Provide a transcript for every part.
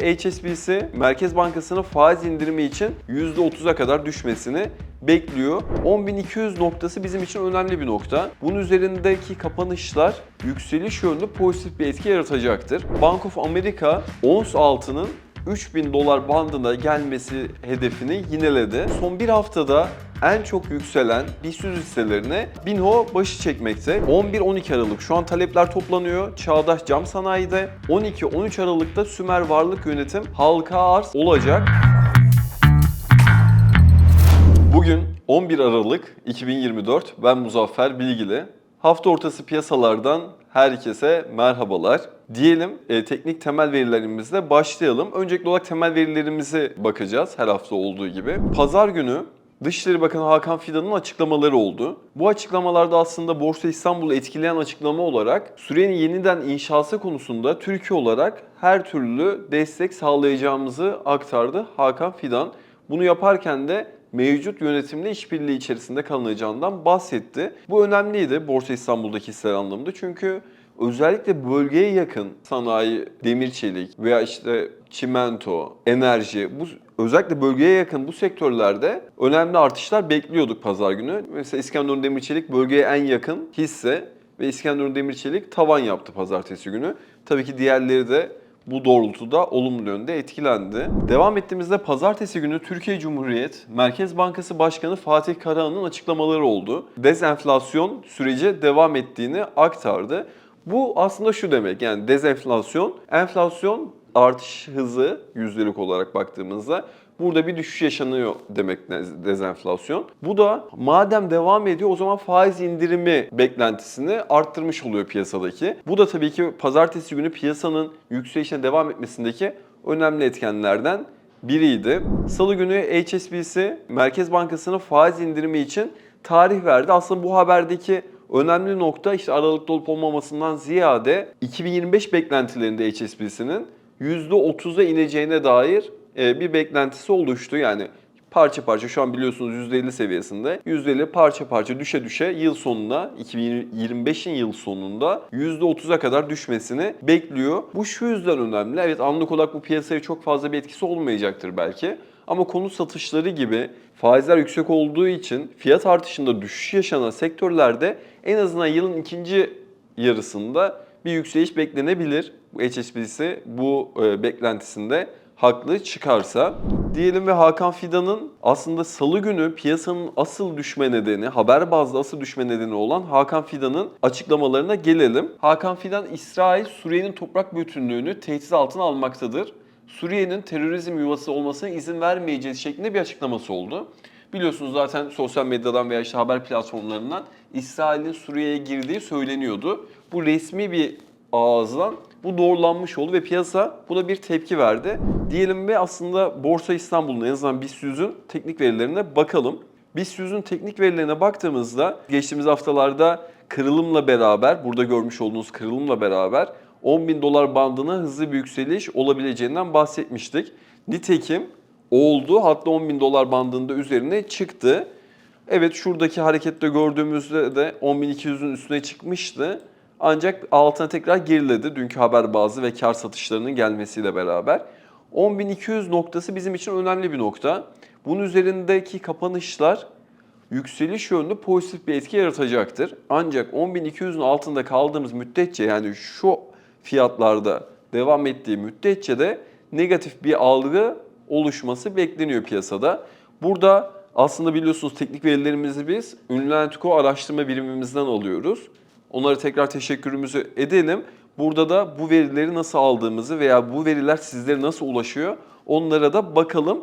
HSBC Merkez Bankası'nın faiz indirimi için %30'a kadar düşmesini bekliyor. 10.200 noktası bizim için önemli bir nokta. Bunun üzerindeki kapanışlar yükseliş yönlü pozitif bir etki yaratacaktır. Bank of America ons altının 3000 dolar bandına gelmesi hedefini yineledi. Son bir haftada en çok yükselen BIST hisselerine Binho başı çekmekte. 11-12 Aralık şu an talepler toplanıyor. Çağdaş Cam Sanayi'de 12-13 Aralık'ta Sümer Varlık Yönetim halka arz olacak. Bugün 11 Aralık 2024. Ben Muzaffer Bilgili. Hafta ortası piyasalardan herkese merhabalar. Diyelim e, teknik temel verilerimizle başlayalım. Öncelikli olarak temel verilerimize bakacağız her hafta olduğu gibi. Pazar günü Dışişleri Bakanı Hakan Fidan'ın açıklamaları oldu. Bu açıklamalarda aslında Borsa İstanbul'u etkileyen açıklama olarak Suriye'nin yeniden inşası konusunda Türkiye olarak her türlü destek sağlayacağımızı aktardı Hakan Fidan. Bunu yaparken de mevcut yönetimle işbirliği içerisinde kalınacağından bahsetti. Bu önemliydi Borsa İstanbul'daki hisseler anlamında çünkü özellikle bölgeye yakın sanayi, demir çelik veya işte çimento, enerji bu özellikle bölgeye yakın bu sektörlerde önemli artışlar bekliyorduk pazar günü. Mesela İskenderun Demir Çelik bölgeye en yakın hisse ve İskenderun Demir Çelik tavan yaptı pazartesi günü. Tabii ki diğerleri de bu doğrultuda olumlu yönde etkilendi. Devam ettiğimizde pazartesi günü Türkiye Cumhuriyet Merkez Bankası Başkanı Fatih Karahan'ın açıklamaları oldu. Dezenflasyon süreci devam ettiğini aktardı. Bu aslında şu demek yani dezenflasyon, enflasyon artış hızı yüzdelik olarak baktığımızda burada bir düşüş yaşanıyor demek dezenflasyon. Bu da madem devam ediyor o zaman faiz indirimi beklentisini arttırmış oluyor piyasadaki. Bu da tabii ki pazartesi günü piyasanın yükselişine devam etmesindeki önemli etkenlerden biriydi. Salı günü HSBC Merkez Bankası'nın faiz indirimi için tarih verdi. Aslında bu haberdeki önemli nokta işte aralıkta olup olmamasından ziyade 2025 beklentilerinde HSBC'nin %30'a ineceğine dair e, bir beklentisi oluştu. Yani parça parça şu an biliyorsunuz %50 seviyesinde. %50 parça parça düşe düşe yıl sonunda 2025'in yıl sonunda %30'a kadar düşmesini bekliyor. Bu şu yüzden önemli. Evet anlık olarak bu piyasaya çok fazla bir etkisi olmayacaktır belki. Ama konut satışları gibi faizler yüksek olduğu için fiyat artışında düşüş yaşanan sektörlerde en azından yılın ikinci yarısında bir yükseliş beklenebilir. HSBC bu e, beklentisinde haklı çıkarsa. Diyelim ve Hakan Fidan'ın aslında salı günü piyasanın asıl düşme nedeni, haber bazlı asıl düşme nedeni olan Hakan Fidan'ın açıklamalarına gelelim. Hakan Fidan, İsrail Suriye'nin toprak bütünlüğünü tehdit altına almaktadır. Suriye'nin terörizm yuvası olmasına izin vermeyeceğiz şeklinde bir açıklaması oldu. Biliyorsunuz zaten sosyal medyadan veya işte haber platformlarından İsrail'in Suriye'ye girdiği söyleniyordu. Bu resmi bir ağızdan bu doğrulanmış oldu ve piyasa buna bir tepki verdi. Diyelim ve aslında Borsa İstanbul'un en azından BIST 100'ün teknik verilerine bakalım. BIST 100'ün teknik verilerine baktığımızda geçtiğimiz haftalarda kırılımla beraber, burada görmüş olduğunuz kırılımla beraber 10 bin dolar bandına hızlı bir yükseliş olabileceğinden bahsetmiştik. Nitekim oldu hatta 10 bin dolar bandında üzerine çıktı. Evet şuradaki harekette gördüğümüzde de 10.200'ün üstüne çıkmıştı. Ancak altına tekrar geriledi dünkü haber bazı ve kar satışlarının gelmesiyle beraber. 10.200 noktası bizim için önemli bir nokta. Bunun üzerindeki kapanışlar yükseliş yönlü pozitif bir etki yaratacaktır. Ancak 10.200'ün altında kaldığımız müddetçe yani şu fiyatlarda devam ettiği müddetçe de negatif bir algı oluşması bekleniyor piyasada. Burada aslında biliyorsunuz teknik verilerimizi biz Ünlü araştırma birimimizden alıyoruz. Onlara tekrar teşekkürümüzü edelim. Burada da bu verileri nasıl aldığımızı veya bu veriler sizlere nasıl ulaşıyor onlara da bakalım.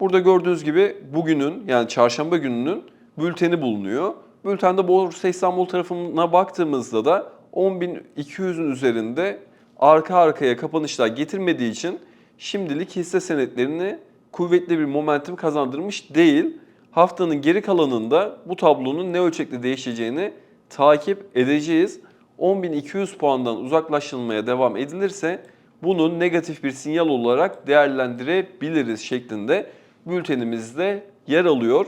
Burada gördüğünüz gibi bugünün yani çarşamba gününün bülteni bulunuyor. Bültende Borsa İstanbul tarafına baktığımızda da 10.200'ün üzerinde arka arkaya kapanışlar getirmediği için şimdilik hisse senetlerini kuvvetli bir momentum kazandırmış değil. Haftanın geri kalanında bu tablonun ne ölçekte değişeceğini takip edeceğiz. 10.200 puandan uzaklaşılmaya devam edilirse bunun negatif bir sinyal olarak değerlendirebiliriz şeklinde bültenimizde yer alıyor.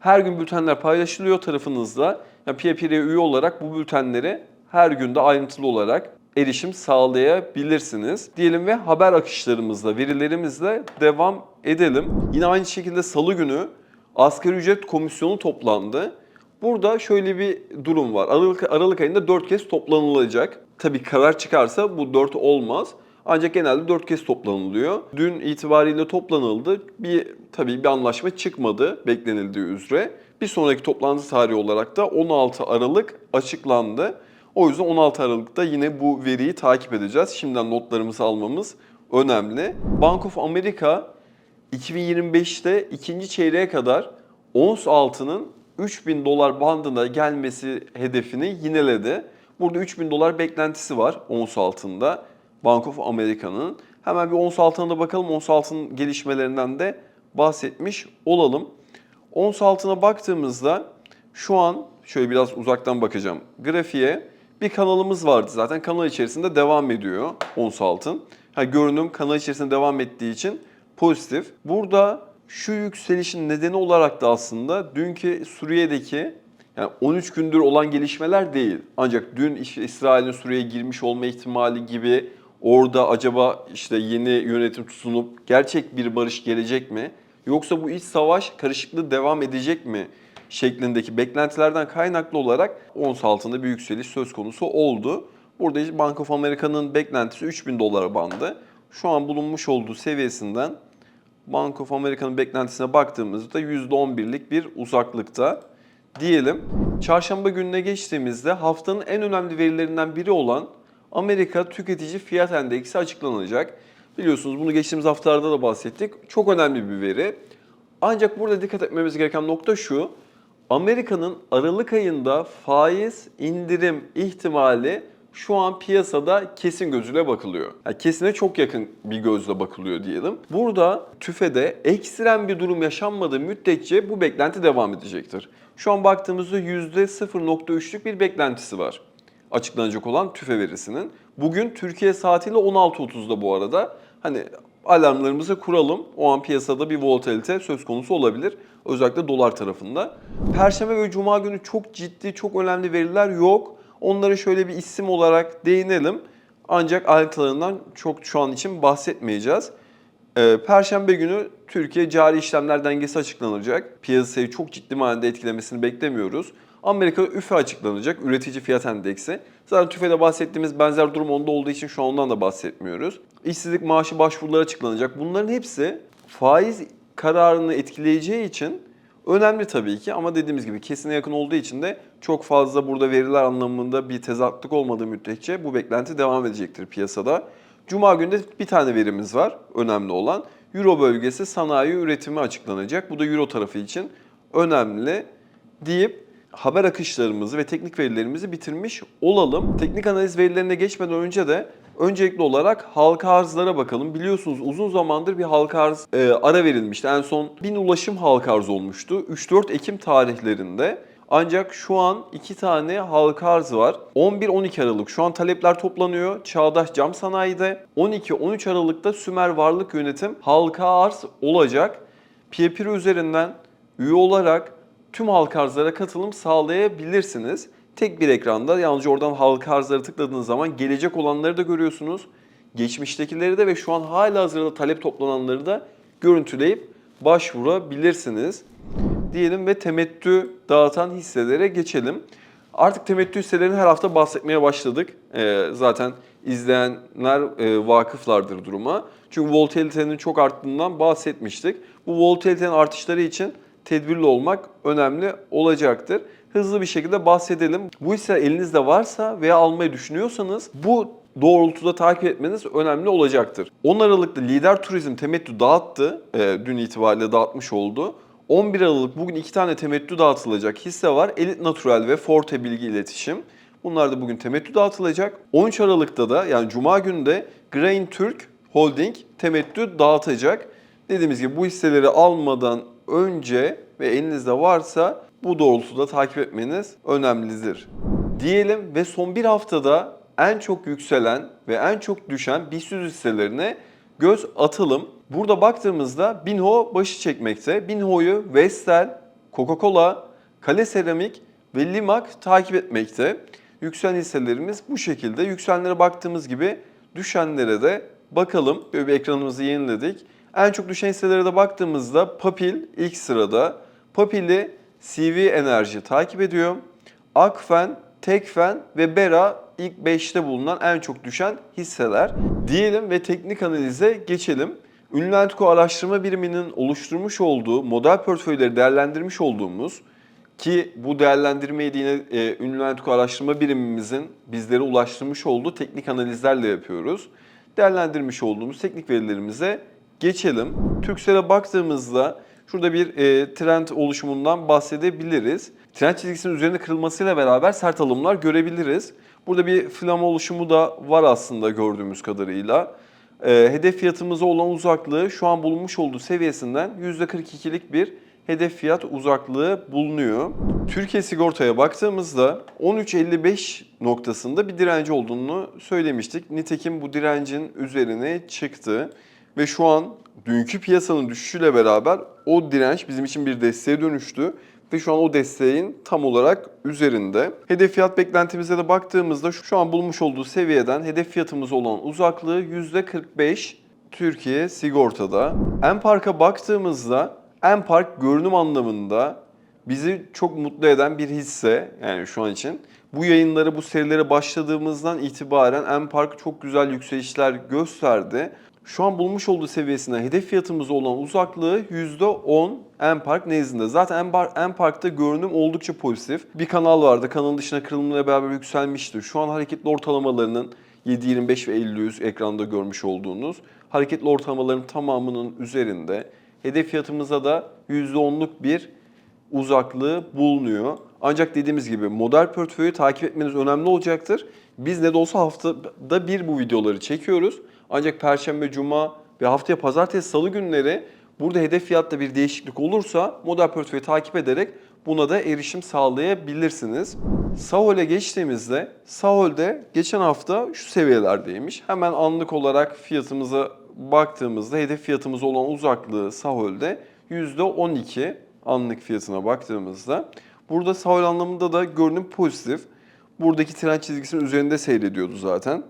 Her gün bültenler paylaşılıyor tarafınızda. Yani PPR'ye üye olarak bu bültenleri her günde ayrıntılı olarak erişim sağlayabilirsiniz. Diyelim ve haber akışlarımızla, verilerimizle devam edelim. Yine aynı şekilde salı günü asgari ücret komisyonu toplandı. Burada şöyle bir durum var. Aralık, Aralık ayında 4 kez toplanılacak. Tabii karar çıkarsa bu 4 olmaz. Ancak genelde 4 kez toplanılıyor. Dün itibariyle toplanıldı. Bir tabii bir anlaşma çıkmadı beklenildiği üzere. Bir sonraki toplantı tarihi olarak da 16 Aralık açıklandı. O yüzden 16 Aralık'ta yine bu veriyi takip edeceğiz. Şimdiden notlarımızı almamız önemli. Bank of America 2025'te ikinci çeyreğe kadar ons altının 3000 dolar bandına gelmesi hedefini yineledi. Burada 3000 dolar beklentisi var ons altında Bank of America'nın. Hemen bir ons altına da bakalım. Ons altının gelişmelerinden de bahsetmiş olalım. Ons altına baktığımızda şu an şöyle biraz uzaktan bakacağım grafiğe. Bir kanalımız vardı zaten. Kanal içerisinde devam ediyor ons altın. Ha, görünüm kanal içerisinde devam ettiği için pozitif. Burada şu yükselişin nedeni olarak da aslında dünkü Suriye'deki yani 13 gündür olan gelişmeler değil. Ancak dün işte İsrail'in Suriye'ye girmiş olma ihtimali gibi orada acaba işte yeni yönetim tutunup gerçek bir barış gelecek mi? Yoksa bu iç savaş karışıklığı devam edecek mi? şeklindeki beklentilerden kaynaklı olarak ons altında bir yükseliş söz konusu oldu. Burada Bank of America'nın beklentisi 3000 dolara bandı. Şu an bulunmuş olduğu seviyesinden Bank of America'nın beklentisine baktığımızda %11'lik bir uzaklıkta diyelim. Çarşamba gününe geçtiğimizde haftanın en önemli verilerinden biri olan Amerika Tüketici Fiyat Endeksi açıklanacak. Biliyorsunuz bunu geçtiğimiz haftalarda da bahsettik. Çok önemli bir veri. Ancak burada dikkat etmemiz gereken nokta şu. Amerika'nın Aralık ayında faiz indirim ihtimali şu an piyasada kesin gözüyle bakılıyor. Yani kesine çok yakın bir gözle bakılıyor diyelim. Burada tüfede ekstrem bir durum yaşanmadığı müddetçe bu beklenti devam edecektir. Şu an baktığımızda %0.3'lük bir beklentisi var açıklanacak olan tüfe verisinin. Bugün Türkiye saatiyle 16.30'da bu arada. Hani alarmlarımızı kuralım. O an piyasada bir volatilite söz konusu olabilir. Özellikle dolar tarafında. Perşembe ve Cuma günü çok ciddi, çok önemli veriler yok. Onları şöyle bir isim olarak değinelim. Ancak ayrıntılarından çok şu an için bahsetmeyeceğiz. Ee, Perşembe günü Türkiye cari işlemler dengesi açıklanacak. Piyasayı çok ciddi manada etkilemesini beklemiyoruz. Amerika'da üfe açıklanacak, üretici fiyat endeksi. Zaten TÜFE'de bahsettiğimiz benzer durum onda olduğu için şu an ondan da bahsetmiyoruz. İşsizlik maaşı başvuruları açıklanacak. Bunların hepsi faiz kararını etkileyeceği için önemli tabii ki ama dediğimiz gibi kesine yakın olduğu için de çok fazla burada veriler anlamında bir tezatlık olmadığı müddetçe bu beklenti devam edecektir piyasada. Cuma günde bir tane verimiz var önemli olan. Euro bölgesi sanayi üretimi açıklanacak. Bu da Euro tarafı için önemli deyip haber akışlarımızı ve teknik verilerimizi bitirmiş olalım. Teknik analiz verilerine geçmeden önce de öncelikli olarak halka arzlara bakalım. Biliyorsunuz uzun zamandır bir halka arz e, ara verilmişti. En son 1000 ulaşım halka arz olmuştu. 3-4 Ekim tarihlerinde. Ancak şu an iki tane halka arz var. 11-12 Aralık şu an talepler toplanıyor. Çağdaş Cam Sanayi'de. 12-13 Aralık'ta Sümer Varlık Yönetim halka arz olacak. Peer üzerinden üye olarak tüm halka arzlara katılım sağlayabilirsiniz. Tek bir ekranda yalnızca oradan halka arzlara tıkladığınız zaman gelecek olanları da görüyorsunuz. Geçmiştekileri de ve şu an hala hazırda talep toplananları da görüntüleyip başvurabilirsiniz. Diyelim ve temettü dağıtan hisselere geçelim. Artık temettü hisselerini her hafta bahsetmeye başladık. Ee, zaten izleyenler e, vakıflardır duruma. Çünkü volatilitenin çok arttığından bahsetmiştik. Bu volatilitenin artışları için tedbirli olmak önemli olacaktır. Hızlı bir şekilde bahsedelim. Bu hisse elinizde varsa veya almayı düşünüyorsanız bu doğrultuda takip etmeniz önemli olacaktır. 10 Aralık'ta Lider Turizm temettü dağıttı. E, dün itibariyle dağıtmış oldu. 11 Aralık bugün iki tane temettü dağıtılacak hisse var. Elit Natural ve Forte Bilgi İletişim. Bunlar da bugün temettü dağıtılacak. 13 Aralık'ta da yani Cuma günü de Grain Türk Holding temettü dağıtacak. Dediğimiz gibi bu hisseleri almadan önce ve elinizde varsa bu doğrultuda takip etmeniz önemlidir. Diyelim ve son bir haftada en çok yükselen ve en çok düşen BIST hisselerine göz atalım. Burada baktığımızda Binho başı çekmekte. Binho'yu Vestel, Coca-Cola, Kale Seramik ve Limak takip etmekte. Yükselen hisselerimiz bu şekilde. Yükselenlere baktığımız gibi düşenlere de bakalım. Böyle bir ekranımızı yeniledik. En çok düşen hisselere de baktığımızda Papil ilk sırada. Papil'i CV Enerji takip ediyor. Akfen, Tekfen ve Bera ilk 5'te bulunan en çok düşen hisseler. Diyelim ve teknik analize geçelim. Ünlü Entko araştırma biriminin oluşturmuş olduğu model portföyleri değerlendirmiş olduğumuz ki bu değerlendirmeyi de yine e, Ünlü Entko araştırma birimimizin bizlere ulaştırmış olduğu teknik analizlerle yapıyoruz. Değerlendirmiş olduğumuz teknik verilerimize geçelim. Türksel'e baktığımızda şurada bir e, trend oluşumundan bahsedebiliriz. Trend çizgisinin üzerinde kırılmasıyla beraber sert alımlar görebiliriz. Burada bir flama oluşumu da var aslında gördüğümüz kadarıyla. E, hedef fiyatımıza olan uzaklığı şu an bulunmuş olduğu seviyesinden %42'lik bir hedef fiyat uzaklığı bulunuyor. Türkiye sigortaya baktığımızda 13.55 noktasında bir direnci olduğunu söylemiştik. Nitekim bu direncin üzerine çıktı ve şu an dünkü piyasanın düşüşüyle beraber o direnç bizim için bir desteğe dönüştü ve şu an o desteğin tam olarak üzerinde. Hedef fiyat beklentimize de baktığımızda şu an bulmuş olduğu seviyeden hedef fiyatımız olan uzaklığı %45 Türkiye sigortada. Enpark'a baktığımızda Enpark görünüm anlamında bizi çok mutlu eden bir hisse yani şu an için. Bu yayınları, bu serilere başladığımızdan itibaren Enpark çok güzel yükselişler gösterdi. Şu an bulmuş olduğu seviyesinden hedef fiyatımız olan uzaklığı %10 Enpark nezdinde. Zaten Enpark'ta görünüm oldukça pozitif. Bir kanal vardı. Kanalın dışına kırılımla beraber yükselmişti. Şu an hareketli ortalamalarının 7.25 ve 50-100 ekranda görmüş olduğunuz hareketli ortalamaların tamamının üzerinde. Hedef fiyatımıza da %10'luk bir uzaklığı bulunuyor. Ancak dediğimiz gibi model portföyü takip etmeniz önemli olacaktır. Biz ne de olsa haftada bir bu videoları çekiyoruz. Ancak Perşembe, Cuma ve haftaya Pazartesi, Salı günleri burada hedef fiyatta bir değişiklik olursa model portföyü takip ederek buna da erişim sağlayabilirsiniz. Sahol'e geçtiğimizde Sahol'de geçen hafta şu seviyelerdeymiş. Hemen anlık olarak fiyatımıza baktığımızda hedef fiyatımız olan uzaklığı Sahol'de %12 anlık fiyatına baktığımızda. Burada Sahol anlamında da görünüm pozitif. Buradaki trend çizgisinin üzerinde seyrediyordu zaten.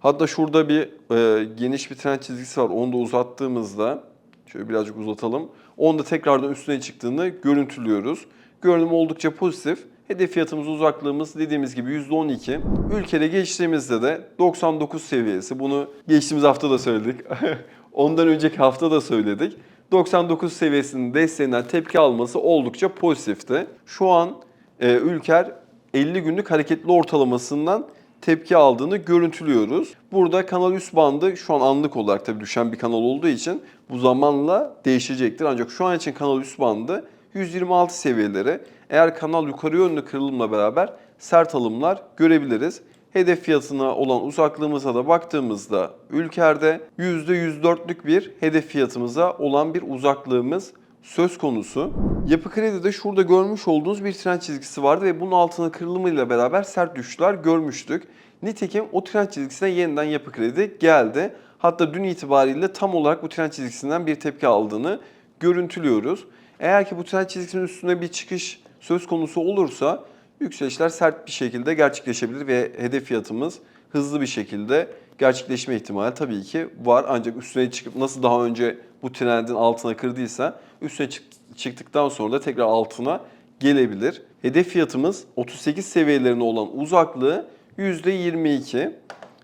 Hatta şurada bir e, geniş bir trend çizgisi var. Onu da uzattığımızda, şöyle birazcık uzatalım. Onu da tekrardan üstüne çıktığını görüntülüyoruz. Görünüm oldukça pozitif. Hedef fiyatımız uzaklığımız dediğimiz gibi %12. Ülkede geçtiğimizde de 99 seviyesi. Bunu geçtiğimiz hafta da söyledik. Ondan önceki hafta da söyledik. 99 seviyesinin desteğinden tepki alması oldukça pozitifti. Şu an e, Ülker 50 günlük hareketli ortalamasından tepki aldığını görüntülüyoruz. Burada kanal üst bandı şu an anlık olarak tabii düşen bir kanal olduğu için bu zamanla değişecektir. Ancak şu an için kanal üst bandı 126 seviyeleri. Eğer kanal yukarı yönlü kırılımla beraber sert alımlar görebiliriz. Hedef fiyatına olan uzaklığımıza da baktığımızda Ülker'de %104'lük bir hedef fiyatımıza olan bir uzaklığımız söz konusu. Yapı Kredi'de şurada görmüş olduğunuz bir trend çizgisi vardı ve bunun altına kırılımıyla beraber sert düşüşler görmüştük. Nitekim o trend çizgisine yeniden Yapı Kredi geldi. Hatta dün itibariyle tam olarak bu trend çizgisinden bir tepki aldığını görüntülüyoruz. Eğer ki bu trend çizgisinin üstüne bir çıkış söz konusu olursa yükselişler sert bir şekilde gerçekleşebilir ve hedef fiyatımız hızlı bir şekilde gerçekleşme ihtimali tabii ki var. Ancak üstüne çıkıp nasıl daha önce bu trendin altına kırdıysa üstüne çık- çıktıktan sonra da tekrar altına gelebilir. Hedef fiyatımız 38 seviyelerine olan uzaklığı %22.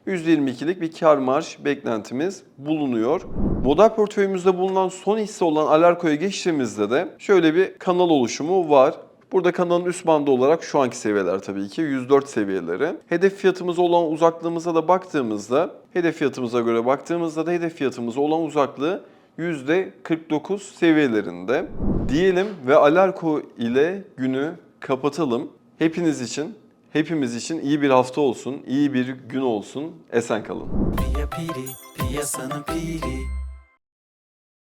%22'lik bir kar marj beklentimiz bulunuyor. Model portföyümüzde bulunan son hisse olan Alarko'ya geçtiğimizde de şöyle bir kanal oluşumu var. Burada kanalın üst bandı olarak şu anki seviyeler tabii ki 104 seviyeleri. Hedef fiyatımız olan uzaklığımıza da baktığımızda, hedef fiyatımıza göre baktığımızda da hedef fiyatımız olan uzaklığı %49 seviyelerinde. Diyelim ve Alarko ile günü kapatalım. Hepiniz için, hepimiz için iyi bir hafta olsun, iyi bir gün olsun. Esen kalın. Piya piri, piyasanın piri